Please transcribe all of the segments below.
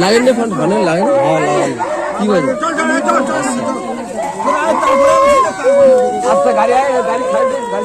line line হ্যাঁ কি বলে আচ্ছা গাড়ি গাড়ি গাড়ি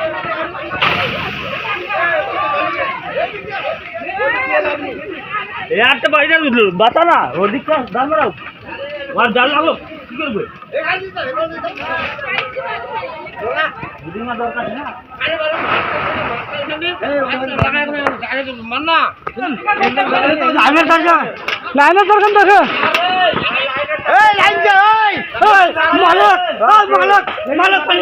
একটা বাইরে বাতা না ওদিকটা দাম বাড়াও আর জাল লাগল কি করবে লাইনের দরকার দেখে মালক মালক মালক পানি